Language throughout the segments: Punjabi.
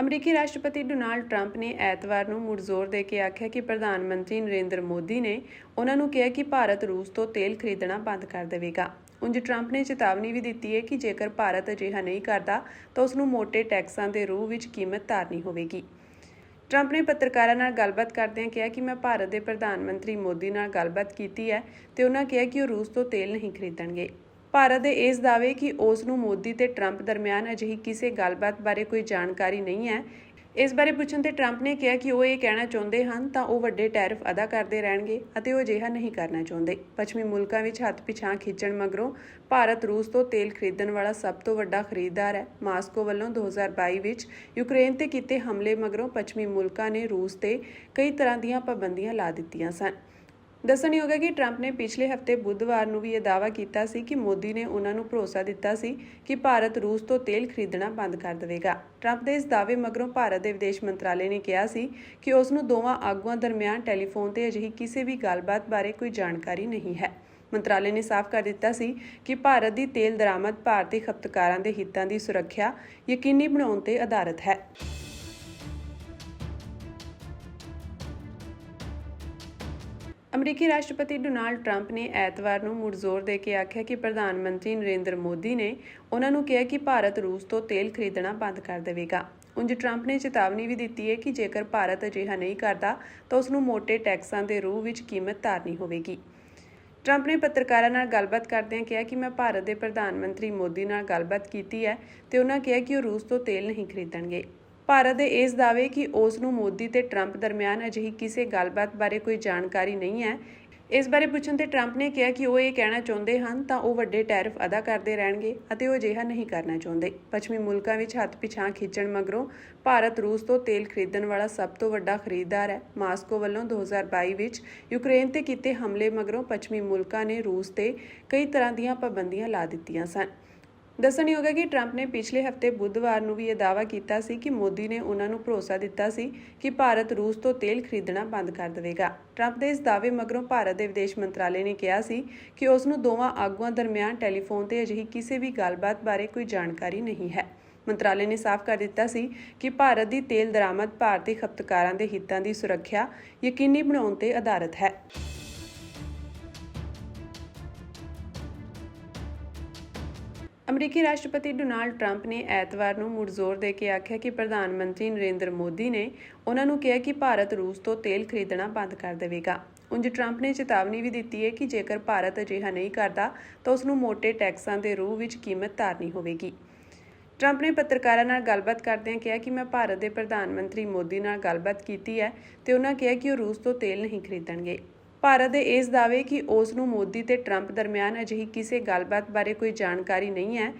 ਅਮਰੀਕੀ ਰਾਸ਼ਟਰਪਤੀ ਡੋਨਾਲਡ ਟਰੰਪ ਨੇ ਐਤਵਾਰ ਨੂੰ ਮੁੜ ਜ਼ੋਰ ਦੇ ਕੇ ਆਖਿਆ ਕਿ ਪ੍ਰਧਾਨ ਮੰਤਰੀ ਨਰਿੰਦਰ ਮੋਦੀ ਨੇ ਉਹਨਾਂ ਨੂੰ ਕਿਹਾ ਕਿ ਭਾਰਤ ਰੂਸ ਤੋਂ ਤੇਲ ਖਰੀਦਣਾ ਬੰਦ ਕਰ ਦੇਵੇਗਾ। ਉਂਝ ਟਰੰਪ ਨੇ ਚੇਤਾਵਨੀ ਵੀ ਦਿੱਤੀ ਹੈ ਕਿ ਜੇਕਰ ਭਾਰਤ ਅਜਿਹਾ ਨਹੀਂ ਕਰਦਾ, ਤਾਂ ਉਸ ਨੂੰ ਮੋٹے ਟੈਕਸਾਂ ਦੇ ਰੂਪ ਵਿੱਚ ਕੀਮਤ ਤਾਰਨੀ ਹੋਵੇਗੀ। ਟਰੰਪ ਨੇ ਪੱਤਰਕਾਰਾਂ ਨਾਲ ਗੱਲਬਾਤ ਕਰਦਿਆਂ ਕਿਹਾ ਕਿ ਮੈਂ ਭਾਰਤ ਦੇ ਪ੍ਰਧਾਨ ਮੰਤਰੀ ਮੋਦੀ ਨਾਲ ਗੱਲਬਾਤ ਕੀਤੀ ਹੈ ਤੇ ਉਹਨਾਂ ਕਿਹਾ ਕਿ ਉਹ ਰੂਸ ਤੋਂ ਤੇਲ ਨਹੀਂ ਖਰੀਦਣਗੇ। ਭਾਰਤ ਦੇ ਇਸ ਦਾਅਵੇ ਕਿ ਉਸ ਨੂੰ ਮੋਦੀ ਤੇ ਟਰੰਪ ਦਰਮਿਆਨ ਅਜਿਹੀ ਕਿਸੇ ਗੱਲਬਾਤ ਬਾਰੇ ਕੋਈ ਜਾਣਕਾਰੀ ਨਹੀਂ ਹੈ। ਇਸ ਬਾਰੇ ਪੁੱਛਣ ਤੇ ਟਰੰਪ ਨੇ ਕਿਹਾ ਕਿ ਉਹ ਇਹ ਕਹਿਣਾ ਚਾਹੁੰਦੇ ਹਨ, ਤਾਂ ਉਹ ਵੱਡੇ ਟੈਰਿਫ ਅਦਾ ਕਰਦੇ ਰਹਿਣਗੇ ਅਤੇ ਉਹ ਅਜਿਹਾ ਨਹੀਂ ਕਰਨਾ ਚਾਹੁੰਦੇ। ਪੱਛਮੀ ਮੁਲਕਾਂ ਵਿੱਚ ਹੱਥ ਪਿਛਾਂ ਖਿੱਚਣ ਮਗਰੋਂ ਭਾਰਤ ਰੂਸ ਤੋਂ ਤੇਲ ਖਰੀਦਣ ਵਾਲਾ ਸਭ ਤੋਂ ਵੱਡਾ ਖਰੀਦਦਾਰ ਹੈ। ਮਾਸਕੋ ਵੱਲੋਂ 2022 ਵਿੱਚ ਯੂਕਰੇਨ ਤੇ ਕੀਤੇ ਹਮਲੇ ਮਗਰੋਂ ਪੱਛਮੀ ਮੁਲਕਾਂ ਨੇ ਰੂਸ ਤੇ ਕਈ ਤਰ੍ਹਾਂ ਦੀਆਂ ਪਾਬੰਦੀਆਂ ਲਾ ਦਿੱਤੀਆਂ ਸਨ। ਦੱਸਣਯੋਗ ਹੈ ਕਿ ਟਰੰਪ ਨੇ ਪਿਛਲੇ ਹਫ਼ਤੇ ਬੁੱਧਵਾਰ ਨੂੰ ਵੀ ਇਹ ਦਾਅਵਾ ਕੀਤਾ ਸੀ ਕਿ ਮੋਦੀ ਨੇ ਉਹਨਾਂ ਨੂੰ ਭਰੋਸਾ ਦਿੱਤਾ ਸੀ ਕਿ ਭਾਰਤ ਰੂਸ ਤੋਂ ਤੇਲ ਖਰੀਦਣਾ ਬੰਦ ਕਰ ਦੇਵੇਗਾ। ਟਰੰਪ ਦੇ ਇਸ ਦਾਅਵੇ ਮਗਰੋਂ ਭਾਰਤ ਦੇ ਵਿਦੇਸ਼ ਮੰਤਰਾਲੇ ਨੇ ਕਿਹਾ ਸੀ ਕਿ ਉਸ ਨੂੰ ਦੋਵਾਂ ਆਗੂਆਂ ਦਰਮਿਆਨ ਟੈਲੀਫੋਨ ਤੇ ਅਜਿਹੀ ਕਿਸੇ ਵੀ ਗੱਲਬਾਤ ਬਾਰੇ ਕੋਈ ਜਾਣਕਾਰੀ ਨਹੀਂ ਹੈ। ਮੰਤਰਾਲੇ ਨੇ ਸਾਫ਼ ਕਰ ਦਿੱਤਾ ਸੀ ਕਿ ਭਾਰਤ ਦੀ ਤੇਲ ਦਰਾਮਦ ਭਾਰਤੀ ਖਪਤਕਾਰਾਂ ਦੇ ਹਿੱਤਾਂ ਦੀ ਸੁਰੱਖਿਆ ਯਕੀਨੀ ਬਣਾਉਣ ਤੇ ਆਧਾਰਿਤ ਹੈ। ਅਮਰੀਕੀ ਰਾਸ਼ਟਰਪਤੀ ਡੋਨਾਲਡ ਟਰੰਪ ਨੇ ਐਤਵਾਰ ਨੂੰ ਮੁੜ ਜ਼ੋਰ ਦੇ ਕੇ ਆਖਿਆ ਕਿ ਪ੍ਰਧਾਨ ਮੰਤਰੀ ਨਰਿੰਦਰ ਮੋਦੀ ਨੇ ਉਹਨਾਂ ਨੂੰ ਕਿਹਾ ਕਿ ਭਾਰਤ ਰੂਸ ਤੋਂ ਤੇਲ ਖਰੀਦਣਾ ਬੰਦ ਕਰ ਦੇਵੇਗਾ। ਉਂਝ ਟਰੰਪ ਨੇ ਚੇਤਾਵਨੀ ਵੀ ਦਿੱਤੀ ਹੈ ਕਿ ਜੇਕਰ ਭਾਰਤ ਅਜਿਹਾ ਨਹੀਂ ਕਰਦਾ, ਤਾਂ ਉਸ ਨੂੰ ਮੋٹے ਟੈਕਸਾਂ ਦੇ ਰੂਪ ਵਿੱਚ ਕੀਮਤ ਤਾਰਨੀ ਹੋਵੇਗੀ। ਟਰੰਪ ਨੇ ਪੱਤਰਕਾਰਾਂ ਨਾਲ ਗੱਲਬਾਤ ਕਰਦਿਆਂ ਕਿਹਾ ਕਿ ਮੈਂ ਭਾਰਤ ਦੇ ਪ੍ਰਧਾਨ ਮੰਤਰੀ ਮੋਦੀ ਨਾਲ ਗੱਲਬਾਤ ਕੀਤੀ ਹੈ ਤੇ ਉਹਨਾਂ ਕਿਹਾ ਕਿ ਉਹ ਰੂਸ ਤੋਂ ਤੇਲ ਨਹੀਂ ਖਰੀਦਣਗੇ। ਭਾਰਤ ਦੇ ਇਸ ਦਾਅਵੇ ਕਿ ਉਸ ਨੂੰ ਮੋਦੀ ਤੇ ਟਰੰਪ ਦਰਮਿਆਨ ਅਜਿਹੀ ਕਿਸੇ ਗੱਲਬਾਤ ਬਾਰੇ ਕੋਈ ਜਾਣਕਾਰੀ ਨਹੀਂ ਹੈ, ਇਸ ਬਾਰੇ ਪੁੱਛਣ ਤੇ ਟਰੰਪ ਨੇ ਕਿਹਾ ਕਿ ਉਹ ਇਹ ਕਹਿਣਾ ਚਾਹੁੰਦੇ ਹਨ, ਤਾਂ ਉਹ ਵੱਡੇ ਟੈਰਿਫ ਅਦਾ ਕਰਦੇ ਰਹਿਣਗੇ ਅਤੇ ਉਹ ਅਜਿਹਾ ਨਹੀਂ ਕਰਨਾ ਚਾਹੁੰਦੇ। ਪੱਛਮੀ ਮੁਲਕਾਂ ਵਿੱਚ ਹੱਥ ਪਿਛਾਂ ਖਿੱਚਣ ਮਗਰੋਂ ਭਾਰਤ ਰੂਸ ਤੋਂ ਤੇਲ ਖਰੀਦਣ ਵਾਲਾ ਸਭ ਤੋਂ ਵੱਡਾ ਖਰੀਦਦਾਰ ਹੈ। ਮਾਸਕੋ ਵੱਲੋਂ 2022 ਵਿੱਚ ਯੂਕਰੇਨ ਤੇ ਕੀਤੇ ਹਮਲੇ ਮਗਰੋਂ ਪੱਛਮੀ ਮੁਲਕਾਂ ਨੇ ਰੂਸ ਤੇ ਕਈ ਤਰ੍ਹਾਂ ਦੀਆਂ ਪਾਬੰਦੀਆਂ ਲਾ ਦਿੱਤੀਆਂ ਸਨ। ਦੱਸਣਯੋਗ ਹੈ ਕਿ ਟਰੰਪ ਨੇ ਪਿਛਲੇ ਹਫ਼ਤੇ ਬੁੱਧਵਾਰ ਨੂੰ ਵੀ ਇਹ ਦਾਅਵਾ ਕੀਤਾ ਸੀ ਕਿ ਮੋਦੀ ਨੇ ਉਹਨਾਂ ਨੂੰ ਭਰੋਸਾ ਦਿੱਤਾ ਸੀ ਕਿ ਭਾਰਤ ਰੂਸ ਤੋਂ ਤੇਲ ਖਰੀਦਣਾ ਬੰਦ ਕਰ ਦੇਵੇਗਾ। ਟਰੰਪ ਦੇ ਇਸ ਦਾਅਵੇ ਮਗਰੋਂ ਭਾਰਤ ਦੇ ਵਿਦੇਸ਼ ਮੰਤਰਾਲੇ ਨੇ ਕਿਹਾ ਸੀ ਕਿ ਉਸ ਨੂੰ ਦੋਵਾਂ ਆਗੂਆਂ ਦਰਮਿਆਨ ਟੈਲੀਫੋਨ ਤੇ ਅਜਿਹੀ ਕਿਸੇ ਵੀ ਗੱਲਬਾਤ ਬਾਰੇ ਕੋਈ ਜਾਣਕਾਰੀ ਨਹੀਂ ਹੈ। ਮੰਤਰਾਲੇ ਨੇ ਸਾਫ਼ ਕਰ ਦਿੱਤਾ ਸੀ ਕਿ ਭਾਰਤ ਦੀ ਤੇਲ ਦਰਾਮਦ ਭਾਰਤੀ ਖਪਤਕਾਰਾਂ ਦੇ ਹਿੱਤਾਂ ਦੀ ਸੁਰੱਖਿਆ ਯਕੀਨੀ ਬਣਾਉਣ ਤੇ ਆਧਾਰਿਤ ਹੈ। ਅਮਰੀਕੀ ਰਾਸ਼ਟਰਪਤੀ ਡੋਨਾਲਡ ਟਰੰਪ ਨੇ ਐਤਵਾਰ ਨੂੰ ਮੁੜ ਜ਼ੋਰ ਦੇ ਕੇ ਆਖਿਆ ਕਿ ਪ੍ਰਧਾਨ ਮੰਤਰੀ ਨਰਿੰਦਰ ਮੋਦੀ ਨੇ ਉਹਨਾਂ ਨੂੰ ਕਿਹਾ ਕਿ ਭਾਰਤ ਰੂਸ ਤੋਂ ਤੇਲ ਖਰੀਦਣਾ ਬੰਦ ਕਰ ਦੇਵੇਗਾ। ਉਂਝ ਟਰੰਪ ਨੇ ਚੇਤਾਵਨੀ ਵੀ ਦਿੱਤੀ ਹੈ ਕਿ ਜੇਕਰ ਭਾਰਤ ਅਜਿਹਾ ਨਹੀਂ ਕਰਦਾ, ਤਾਂ ਉਸ ਨੂੰ ਮੋٹے ਟੈਕਸਾਂ ਦੇ ਰੂਪ ਵਿੱਚ ਕੀਮਤ ਤਾਰਨੀ ਹੋਵੇਗੀ। ਟਰੰਪ ਨੇ ਪੱਤਰਕਾਰਾਂ ਨਾਲ ਗੱਲਬਾਤ ਕਰਦਿਆਂ ਕਿਹਾ ਕਿ ਮੈਂ ਭਾਰਤ ਦੇ ਪ੍ਰਧਾਨ ਮੰਤਰੀ ਮੋਦੀ ਨਾਲ ਗੱਲਬਾਤ ਕੀਤੀ ਹੈ ਤੇ ਉਹਨਾਂ ਕਿਹਾ ਕਿ ਉਹ ਰੂਸ ਤੋਂ ਤੇਲ ਨਹੀਂ ਖਰੀਦਣਗੇ। ਭਾਰਤ ਦੇ ਇਸ ਦਾਅਵੇ ਕਿ ਉਸ ਨੂੰ ਮੋਦੀ ਤੇ ਟਰੰਪ ਦਰਮਿਆਨ ਅਜਿਹੀ ਕਿਸੇ ਗੱਲਬਾਤ ਬਾਰੇ ਕੋਈ ਜਾਣਕਾਰੀ ਨਹੀਂ ਹੈ।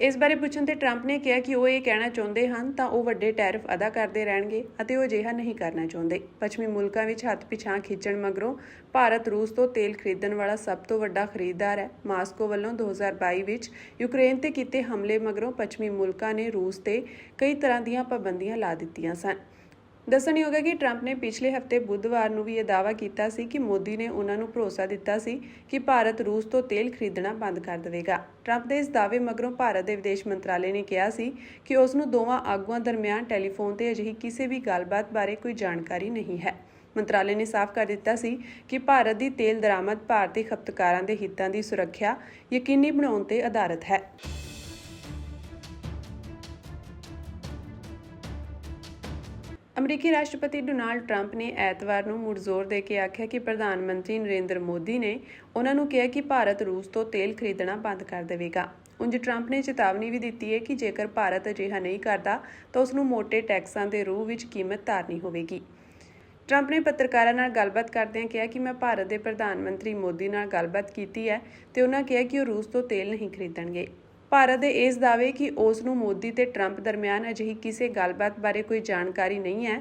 ਇਸ ਬਾਰੇ ਪੁੱਛਣ ਤੇ ਟਰੰਪ ਨੇ ਕਿਹਾ ਕਿ ਉਹ ਇਹ ਕਹਿਣਾ ਚਾਹੁੰਦੇ ਹਨ, ਤਾਂ ਉਹ ਵੱਡੇ ਟੈਰਿਫ ਅਦਾ ਕਰਦੇ ਰਹਿਣਗੇ ਅਤੇ ਉਹ ਅਜਿਹਾ ਨਹੀਂ ਕਰਨਾ ਚਾਹੁੰਦੇ। ਪੱਛਮੀ ਮੁਲਕਾਂ ਵਿੱਚ ਹੱਥ ਪਿਛਾਂ ਖਿੱਚਣ ਮਗਰੋਂ ਭਾਰਤ ਰੂਸ ਤੋਂ ਤੇਲ ਖਰੀਦਣ ਵਾਲਾ ਸਭ ਤੋਂ ਵੱਡਾ ਖਰੀਦਦਾਰ ਹੈ। ਮਾਸਕੋ ਵੱਲੋਂ 2022 ਵਿੱਚ ਯੂਕਰੇਨ ਤੇ ਕੀਤੇ ਹਮਲੇ ਮਗਰੋਂ ਪੱਛਮੀ ਮੁਲਕਾਂ ਨੇ ਰੂਸ ਤੇ ਕਈ ਤਰ੍ਹਾਂ ਦੀਆਂ ਪਾਬੰਦੀਆਂ ਲਾ ਦਿੱਤੀਆਂ ਸਨ। ਦੱਸਣਯੋਗ ਹੈ ਕਿ ਟਰੰਪ ਨੇ ਪਿਛਲੇ ਹਫ਼ਤੇ ਬੁੱਧਵਾਰ ਨੂੰ ਵੀ ਇਹ ਦਾਅਵਾ ਕੀਤਾ ਸੀ ਕਿ ਮੋਦੀ ਨੇ ਉਹਨਾਂ ਨੂੰ ਭਰੋਸਾ ਦਿੱਤਾ ਸੀ ਕਿ ਭਾਰਤ ਰੂਸ ਤੋਂ ਤੇਲ ਖਰੀਦਣਾ ਬੰਦ ਕਰ ਦੇਵੇਗਾ। ਟਰੰਪ ਦੇ ਇਸ ਦਾਅਵੇ ਮਗਰੋਂ ਭਾਰਤ ਦੇ ਵਿਦੇਸ਼ ਮੰਤਰਾਲੇ ਨੇ ਕਿਹਾ ਸੀ ਕਿ ਉਸ ਨੂੰ ਦੋਵਾਂ ਆਗੂਆਂ ਦਰਮਿਆਨ ਟੈਲੀਫੋਨ ਤੇ ਅਜਿਹੀ ਕਿਸੇ ਵੀ ਗੱਲਬਾਤ ਬਾਰੇ ਕੋਈ ਜਾਣਕਾਰੀ ਨਹੀਂ ਹੈ। ਮੰਤਰਾਲੇ ਨੇ ਸਾਫ਼ ਕਰ ਦਿੱਤਾ ਸੀ ਕਿ ਭਾਰਤ ਦੀ ਤੇਲ ਦਰਾਮਦ ਭਾਰਤੀ ਖਪਤਕਾਰਾਂ ਦੇ ਹਿੱਤਾਂ ਦੀ ਸੁਰੱਖਿਆ ਯਕੀਨੀ ਬਣਾਉਣ ਤੇ ਆਧਾਰਿਤ ਹੈ। ਅਮਰੀਕੀ ਰਾਸ਼ਟਰਪਤੀ ਡੋਨਾਲਡ ਟਰੰਪ ਨੇ ਐਤਵਾਰ ਨੂੰ ਮੁੜ ਜ਼ੋਰ ਦੇ ਕੇ ਆਖਿਆ ਕਿ ਪ੍ਰਧਾਨ ਮੰਤਰੀ ਨਰਿੰਦਰ ਮੋਦੀ ਨੇ ਉਹਨਾਂ ਨੂੰ ਕਿਹਾ ਕਿ ਭਾਰਤ ਰੂਸ ਤੋਂ ਤੇਲ ਖਰੀਦਣਾ ਬੰਦ ਕਰ ਦੇਵੇਗਾ। ਉਂਝ ਟਰੰਪ ਨੇ ਚੇਤਾਵਨੀ ਵੀ ਦਿੱਤੀ ਹੈ ਕਿ ਜੇਕਰ ਭਾਰਤ ਅਜਿਹਾ ਨਹੀਂ ਕਰਦਾ, ਤਾਂ ਉਸ ਨੂੰ ਮੋٹے ਟੈਕਸਾਂ ਦੇ ਰੂਪ ਵਿੱਚ ਕੀਮਤ ਤਾਰਨੀ ਹੋਵੇਗੀ। ਟਰੰਪ ਨੇ ਪੱਤਰਕਾਰਾਂ ਨਾਲ ਗੱਲਬਾਤ ਕਰਦਿਆਂ ਕਿਹਾ ਕਿ ਮੈਂ ਭਾਰਤ ਦੇ ਪ੍ਰਧਾਨ ਮੰਤਰੀ ਮੋਦੀ ਨਾਲ ਗੱਲਬਾਤ ਕੀਤੀ ਹੈ ਤੇ ਉਹਨਾਂ ਕਿਹਾ ਕਿ ਉਹ ਰੂਸ ਤੋਂ ਤੇਲ ਨਹੀਂ ਖਰੀਦਣਗੇ। ਭਾਰਤ ਦੇ ਇਸ ਦਾਅਵੇ ਕਿ ਉਸ ਨੂੰ ਮੋਦੀ ਤੇ ਟਰੰਪ ਦਰਮਿਆਨ ਅਜਿਹੀ ਕਿਸੇ ਗੱਲਬਾਤ ਬਾਰੇ ਕੋਈ ਜਾਣਕਾਰੀ ਨਹੀਂ ਹੈ।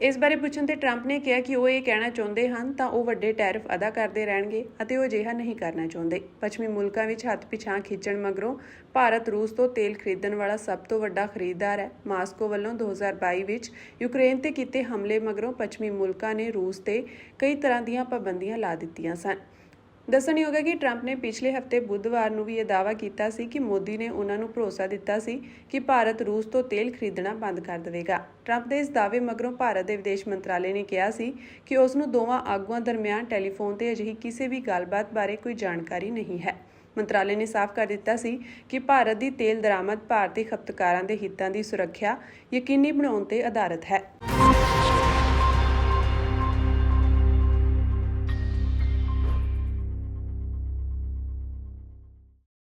ਇਸ ਬਾਰੇ ਪੁੱਛਣ ਤੇ ਟਰੰਪ ਨੇ ਕਿਹਾ ਕਿ ਉਹ ਇਹ ਕਹਿਣਾ ਚਾਹੁੰਦੇ ਹਨ, ਤਾਂ ਉਹ ਵੱਡੇ ਟੈਰਿਫ ਅਦਾ ਕਰਦੇ ਰਹਿਣਗੇ ਅਤੇ ਉਹ ਅਜਿਹਾ ਨਹੀਂ ਕਰਨਾ ਚਾਹੁੰਦੇ। ਪੱਛਮੀ ਮੁਲਕਾਂ ਵਿੱਚ ਹੱਥ ਪਿਛਾਂ ਖਿੱਚਣ ਮਗਰੋਂ ਭਾਰਤ ਰੂਸ ਤੋਂ ਤੇਲ ਖਰੀਦਣ ਵਾਲਾ ਸਭ ਤੋਂ ਵੱਡਾ ਖਰੀਦਦਾਰ ਹੈ। ਮਾਸਕੋ ਵੱਲੋਂ 2022 ਵਿੱਚ ਯੂਕਰੇਨ ਤੇ ਕੀਤੇ ਹਮਲੇ ਮਗਰੋਂ ਪੱਛਮੀ ਮੁਲਕਾਂ ਨੇ ਰੂਸ ਤੇ ਕਈ ਤਰ੍ਹਾਂ ਦੀਆਂ ਪਾਬੰਦੀਆਂ ਲਾ ਦਿੱਤੀਆਂ ਸਨ। ਦੱਸਣਯੋਗ ਹੈ ਕਿ ਟਰੰਪ ਨੇ ਪਿਛਲੇ ਹਫ਼ਤੇ ਬੁੱਧਵਾਰ ਨੂੰ ਵੀ ਇਹ ਦਾਅਵਾ ਕੀਤਾ ਸੀ ਕਿ ਮੋਦੀ ਨੇ ਉਹਨਾਂ ਨੂੰ ਭਰੋਸਾ ਦਿੱਤਾ ਸੀ ਕਿ ਭਾਰਤ ਰੂਸ ਤੋਂ ਤੇਲ ਖਰੀਦਣਾ ਬੰਦ ਕਰ ਦੇਵੇਗਾ। ਟਰੰਪ ਦੇ ਇਸ ਦਾਅਵੇ ਮਗਰੋਂ ਭਾਰਤ ਦੇ ਵਿਦੇਸ਼ ਮੰਤਰਾਲੇ ਨੇ ਕਿਹਾ ਸੀ ਕਿ ਉਸ ਨੂੰ ਦੋਵਾਂ ਆਗੂਆਂ ਦਰਮਿਆਨ ਟੈਲੀਫੋਨ ਤੇ ਅਜਿਹੀ ਕਿਸੇ ਵੀ ਗੱਲਬਾਤ ਬਾਰੇ ਕੋਈ ਜਾਣਕਾਰੀ ਨਹੀਂ ਹੈ। ਮੰਤਰਾਲੇ ਨੇ ਸਾਫ਼ ਕਰ ਦਿੱਤਾ ਸੀ ਕਿ ਭਾਰਤ ਦੀ ਤੇਲ ਦਰਾਮਦ ਭਾਰਤੀ ਖਪਤਕਾਰਾਂ ਦੇ ਹਿੱਤਾਂ ਦੀ ਸੁਰੱਖਿਆ ਯਕੀਨੀ ਬਣਾਉਣ ਤੇ ਆਧਾਰਿਤ ਹੈ।